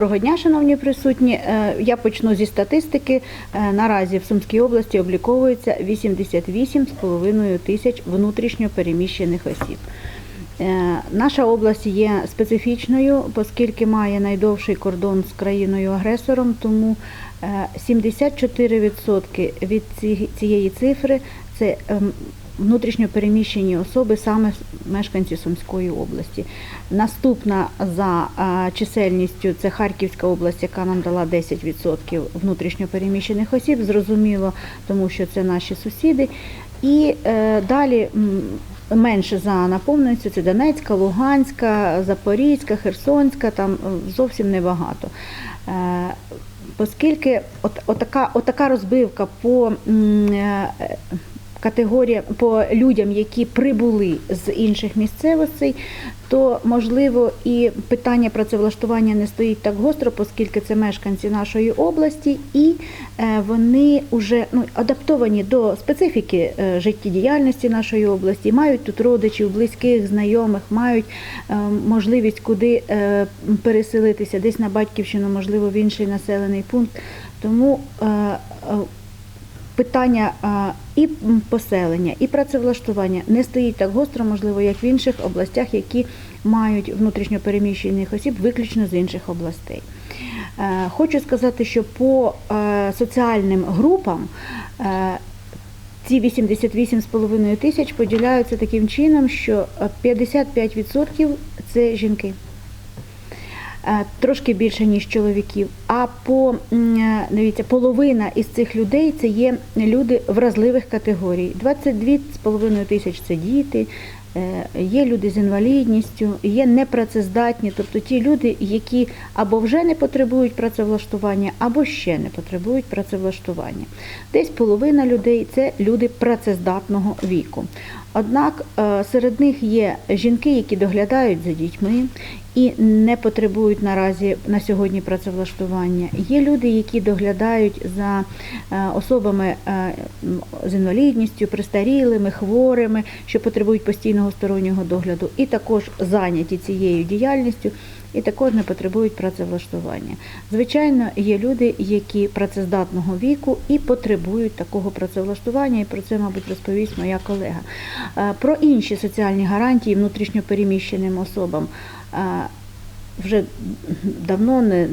Доброго дня, шановні присутні. Е, Я почну зі статистики. Е, Наразі в Сумській області обліковується 88,5 тисяч внутрішньо переміщених осіб. Е, Наша область є специфічною, оскільки має найдовший кордон з країною-агресором, тому е, 74% від цієї цифри це ем, внутрішньо переміщені особи, саме мешканці Сумської області. Наступна за чисельністю це Харківська область, яка нам дала 10% внутрішньо переміщених осіб. Зрозуміло, тому що це наші сусіди. І е, далі менше за наповненістю це Донецька, Луганська, Запорізька, Херсонська, там е, зовсім небагато. Е, Оскільки от, отака, отака розбивка по е, категорія по людям, які прибули з інших місцевостей, то можливо і питання працевлаштування не стоїть так гостро, оскільки це мешканці нашої області, і е, вони вже ну, адаптовані до специфіки е, життєдіяльності нашої області, мають тут родичів, близьких, знайомих, мають е, можливість куди переселитися, десь на батьківщину, можливо, в інший населений пункт. Тому питання і поселення, і працевлаштування не стоїть так гостро, можливо, як в інших областях, які мають внутрішньо переміщених осіб виключно з інших областей. Е, Хочу сказати, що по е, соціальним групам е, ці 88,5 тисяч поділяються таким чином, що е, 55% це жінки. Е, Трошки більше, ніж чоловіків. А по е, дивіться, половина із цих людей це є люди вразливих категорій. 22,5 тисяч це діти, е, є люди з інвалідністю, є непрацездатні, тобто ті люди, які або вже не потребують працевлаштування, або ще не потребують працевлаштування. Десь половина людей це люди працездатного віку. Однак серед них є жінки, які доглядають за дітьми і не потребують наразі на сьогодні працевлаштування. Є люди, які доглядають за е, особами е, з інвалідністю, пристарілими, хворими, що потребують постійного стороннього догляду, і також зайняті цією діяльністю. І також не потребують працевлаштування. Звичайно, є люди, які працездатного віку і потребують такого працевлаштування, і про це, мабуть, розповість моя колега. Е, Про інші соціальні гарантії внутрішньопереміщеним особам вже давно, не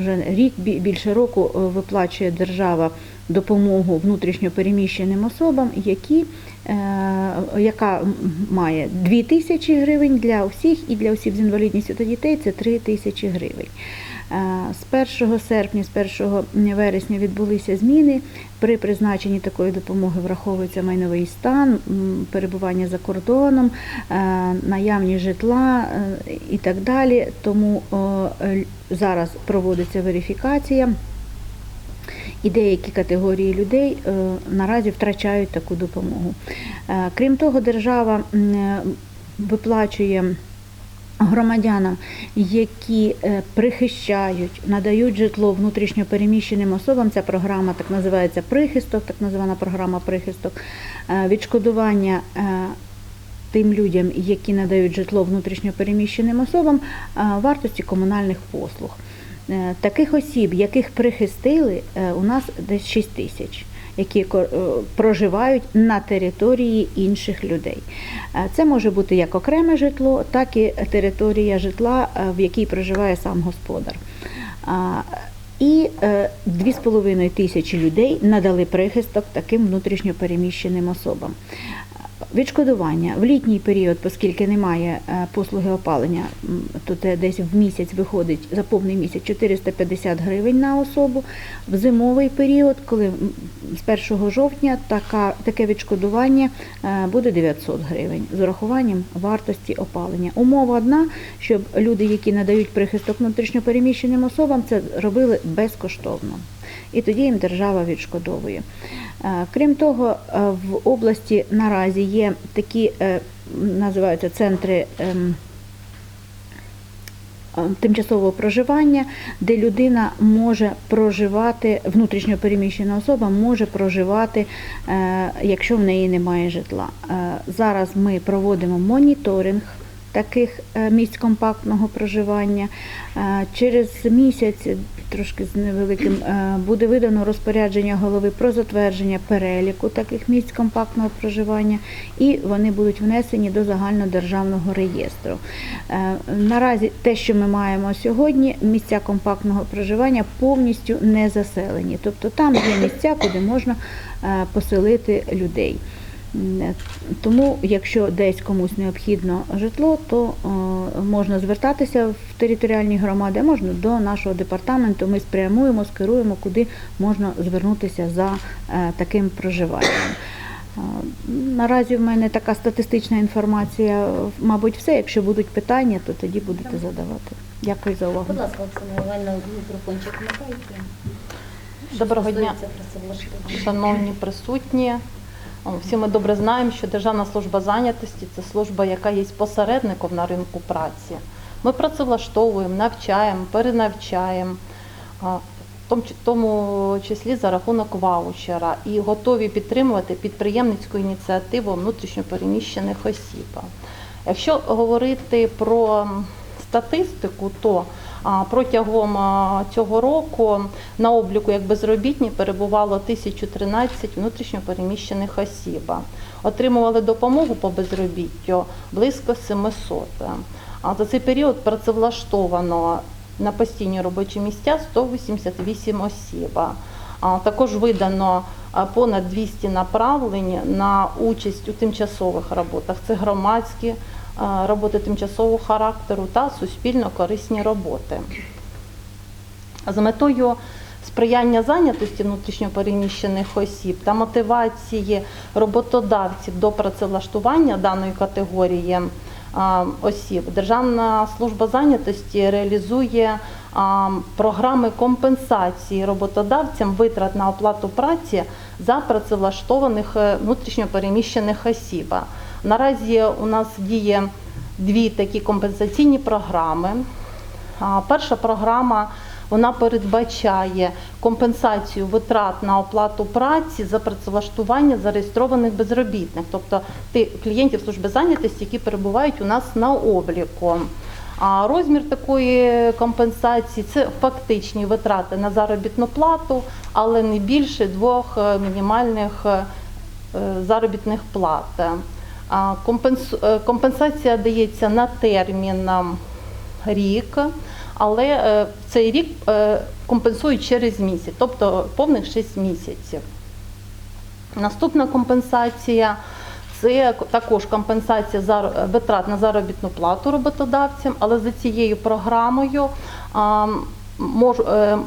вже рік більше року е, виплачує держава допомогу внутрішньопереміщеним особам, які, е, яка має 2 тисячі гривень для всіх і для осіб з інвалідністю та дітей це 3 тисячі гривень. Е, З 1 серпня, з 1 вересня відбулися зміни. При призначенні такої допомоги враховується майновий стан, перебування за кордоном, е, наявність житла е, і так далі. Тому зараз проводиться верифікація. І деякі категорії людей наразі втрачають таку допомогу. Крім того, держава виплачує громадянам, які е, прихищають, надають житло внутрішньо переміщеним особам. Ця програма так називається прихисток, так називана програма прихисток, е, відшкодування. е, Тим людям, які надають житло внутрішньо переміщеним особам, вартості комунальних послуг. Таких осіб, яких прихистили, у нас десь 6 тисяч, які е, проживають на території інших людей. Е, Це може бути як окреме житло, так і територія житла, е, в якій проживає сам господар. І е, 2,5 тисячі людей надали прихисток таким внутрішньопереміщеним особам. Відшкодування в літній період, оскільки немає е, послуги опалення, то це десь в місяць виходить за повний місяць 450 гривень на особу. В зимовий період, коли з 1 жовтня така, таке відшкодування е, буде 900 гривень з урахуванням вартості опалення. Умова одна, щоб люди, які надають прихисток внутрішньопереміщеним особам, це робили безкоштовно. І тоді їм держава відшкодовує. Е, Крім того, е, в області наразі є такі, е, називаються центри ем, тимчасового проживання, де людина може проживати, внутрішньо переміщена особа може проживати, якщо в неї немає житла. Зараз ми проводимо моніторинг таких е, місць компактного проживання. Е, Через місяць, трошки з невеликим, е, буде видано розпорядження голови про затвердження переліку таких місць компактного проживання, і вони будуть внесені до загальнодержавного реєстру. Наразі те, що ми маємо сьогодні, місця компактного проживання повністю не заселені. Тобто там є місця, куди можна поселити людей. Е, Тому, якщо десь комусь необхідно житло, то е, можна звертатися в територіальні громади, а можна до нашого департаменту. Ми спрямуємо, скеруємо, куди можна звернутися за е, таким проживанням. Наразі в мене така статистична інформація, мабуть, все. Якщо будуть питання, то тоді будете задавати. Дякую за увагу. Будь ласка, Оксана Івановна, мікрофончик. Доброго дня, шановні присутні. Всі ми добре знаємо, що Державна служба зайнятості це служба, яка є посередником на ринку праці. Ми працевлаштовуємо, навчаємо, перенавчаємо, в тому числі за рахунок ваучера, і готові підтримувати підприємницьку ініціативу внутрішньопереміщених осіб. Якщо говорити про статистику, то протягом цього року на обліку як безробітні перебувало 1013 внутрішньопереміщених осіб. Отримували допомогу по безробіттю близько 700. А за цей період працевлаштовано на постійні робочі місця 188 осіб. А також видано понад 200 направлень на участь у тимчасових роботах. Це громадські роботи тимчасового характеру та суспільно корисні роботи. З метою сприяння зайнятості внутрішньопереміщених осіб та мотивації роботодавців до працевлаштування даної категорії осіб, Державна служба зайнятості реалізує програми компенсації роботодавцям витрат на оплату праці за працевлаштованих е, внутрішньопереміщених осіб. Наразі у нас діє дві такі компенсаційні програми. Перша програма вона передбачає компенсацію витрат на оплату праці за працевлаштування зареєстрованих безробітних, тобто тих клієнтів служби зайнятості, які перебувають у нас на обліку. А розмір такої компенсації це фактичні витрати на заробітну плату, але не більше двох е, мінімальних е, заробітних плат. Е, Компенсація дається на термін ем, рік, але е, цей рік е, компенсують через місяць, тобто повних 6 місяців. Наступна компенсація це також компенсація витрат на заробітну плату роботодавцям, але за цією програмою а, мож, е,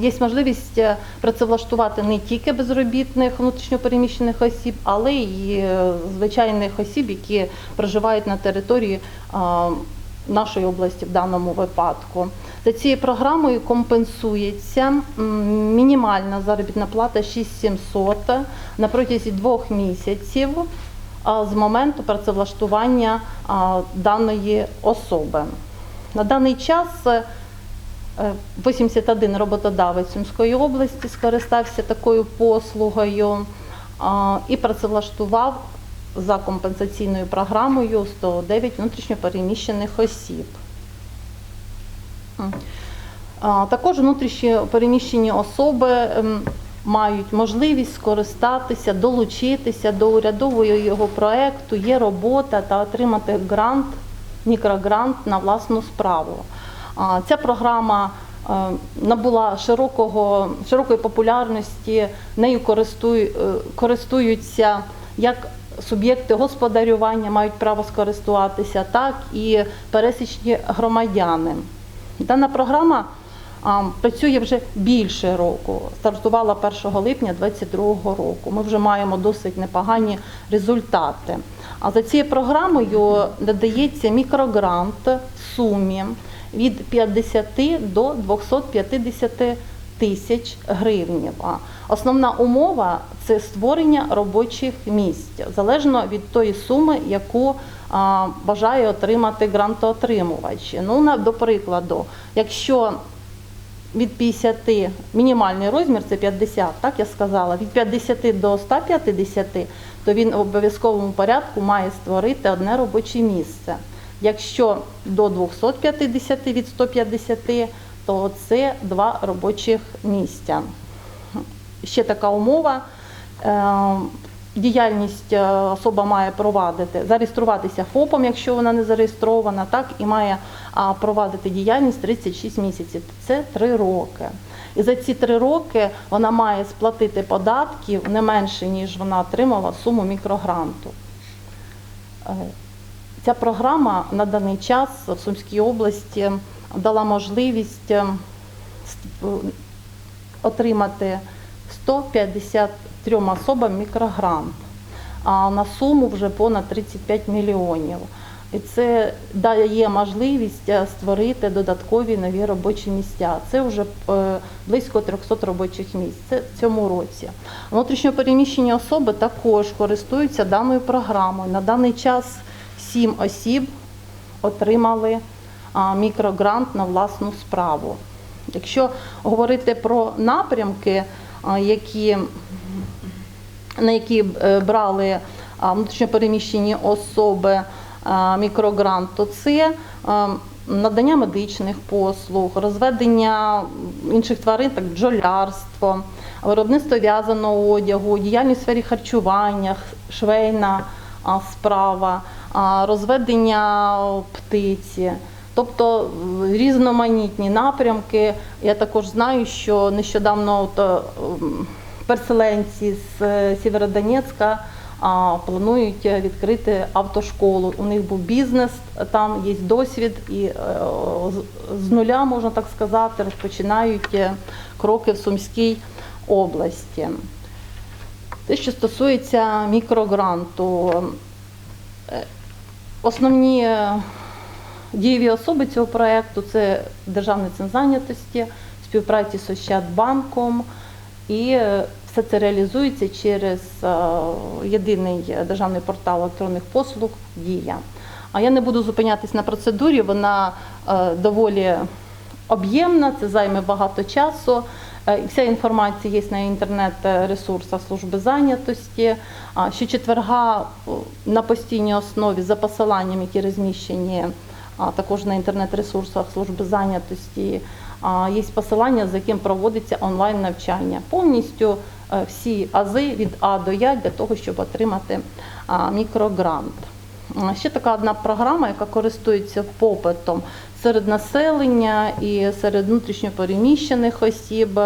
є можливість е, працевлаштувати не тільки безробітних внутрішньопереміщених осіб, але й е, звичайних осіб, які проживають на території нашої області в даному випадку. За цією програмою компенсується мінімальна заробітна плата 6700 на протязі двох місяців з моменту працевлаштування даної особи. На даний час 81 роботодавець Сумської області скористався такою послугою і працевлаштував за компенсаційною програмою 109 внутрішньопереміщених осіб. Також внутрішньо переміщені особи ем, мають можливість скористатися, долучитися до урядового його проекту, є робота та отримати грант, мікрогрант на власну справу. Ця програма е, набула широкого, широкої популярності, нею е, користуються як суб'єкти господарювання мають право скористуватися, так і пересічні громадяни. Дана програма працює вже більше року. Стартувала 1 липня 2022 року. Ми вже маємо досить непогані результати. А за цією програмою надається мікрогрант в сумі від 50 до 250 тисяч гривень. Основна умова це створення робочих місць, залежно від тої суми, яку бажає отримати грантоотримувач. Ну, до прикладу, якщо від 50, мінімальний розмір це 50, так я сказала, від 50 до 150, то він в обов'язковому порядку має створити одне робоче місце. Якщо до 250 від 150, то це два робочих місця. Ще така умова. е, Діяльність е, особа має провадити, зареєструватися ФОПом, якщо вона не зареєстрована, так і має провадити діяльність 36 місяців. Це 3 роки. І за ці 3 роки вона має сплатити податків не менше, ніж вона отримала суму мікрогранту. Ця програма на даний час в Сумській області дала можливість е, ст- е, отримати 153 особам мікрогрант, а на суму вже понад 35 мільйонів. І це дає можливість е, створити додаткові нові робочі місця. Це вже е, близько 300 робочих місць. Це в цьому році. Внутрішньопереміщені особи також користуються даною програмою. На даний час 7 осіб отримали мікрогрант на власну справу. Якщо говорити про напрямки, які, на які е, брали внутрішньопереміщені особи мікрогрант, то це надання медичних послуг, розведення інших тварин, так бджолярство, виробництво в'язаного одягу, діяльність в сфері харчування, швейна справа, розведення птиці. Тобто різноманітні напрямки. Я також знаю, що нещодавно от, е, переселенці з е, Сєвєродонецька планують е, відкрити автошколу. У них був бізнес, там є досвід, і з- нуля, можна так сказати, розпочинають кроки в Сумській області. Те, що стосується мікрогранту, основні е, дієві особи цього проєкту це Державний центр зайнятості, співпраці з Ощадбанком, і е, все це реалізується через е, єдиний державний портал електронних послуг Дія. А я не буду зупинятись на процедурі, вона доволі об'ємна, це займе багато часу. Е, Вся інформація є на інтернет-ресурсах служби зайнятості. Щочетверга на постійній основі за посиланням, які розміщені також на інтернет-ресурсах служби зайнятості. Є посилання, за яким проводиться онлайн навчання. Повністю е, всі ази від А до Я для того, щоб отримати мікрогрант. А, Ще така одна програма, яка користується попитом серед населення і серед внутрішньопереміщених осіб.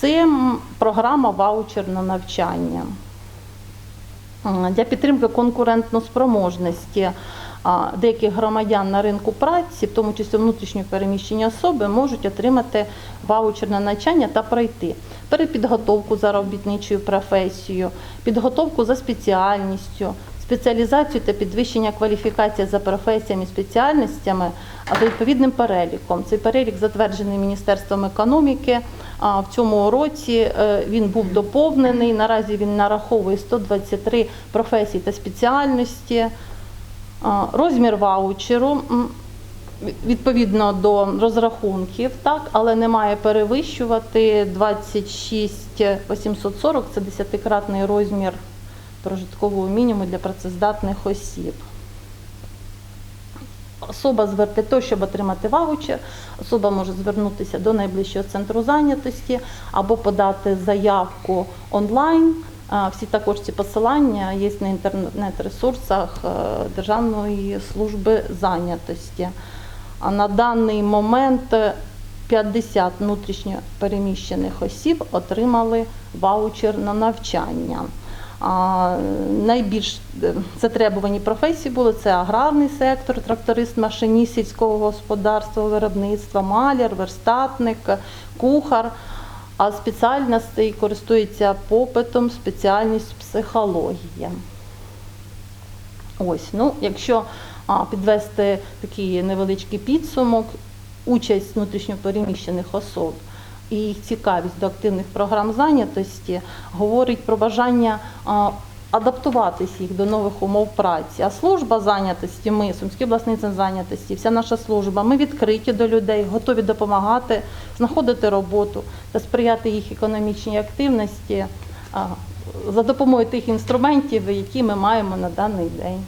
Це програма ваучер на навчання. Для підтримки конкурентноспроможності деяких громадян на ринку праці, в тому числі внутрішньо переміщені особи, можуть отримати ваучер на навчання та пройти перепідготовку за робітничою професією, підготовку за спеціальністю, спеціалізацію та підвищення кваліфікації за професіями спеціальностями за відповідним переліком. Цей перелік затверджений Міністерством економіки. А в цьому році е, він був доповнений. Наразі він нараховує 123 професії та спеціальності. Розмір ваучеру відповідно до розрахунків, так, але не має перевищувати 26 840, це десятикратний розмір прожиткового мінімуму для працездатних осіб. Особа звертає то, щоб отримати ваучер, особа може звернутися до найближчого центру зайнятості або подати заявку онлайн. Всі також ці посилання є на інтернет-ресурсах е, Державної служби зайнятості. А на даний момент 50 внутрішньо переміщених осіб отримали ваучер на навчання. Найбільш е, затребувані професії були це аграрний сектор, тракторист, машиніст сільського господарства, виробництва, маляр, верстатник, кухар. А спеціальностей користується попитом спеціальність психологія. Ось, ну, якщо а, підвести такий невеличкий підсумок, участь внутрішньопереміщених особ і їх цікавість до активних програм зайнятості говорить про бажання а, адаптуватись їх до нових умов праці. А служба зайнятості, ми, Сумський обласний центр зайнятості, вся наша служба, ми відкриті до людей, готові допомагати, знаходити роботу та сприяти їх економічній активності за допомогою тих інструментів, які ми маємо на даний день.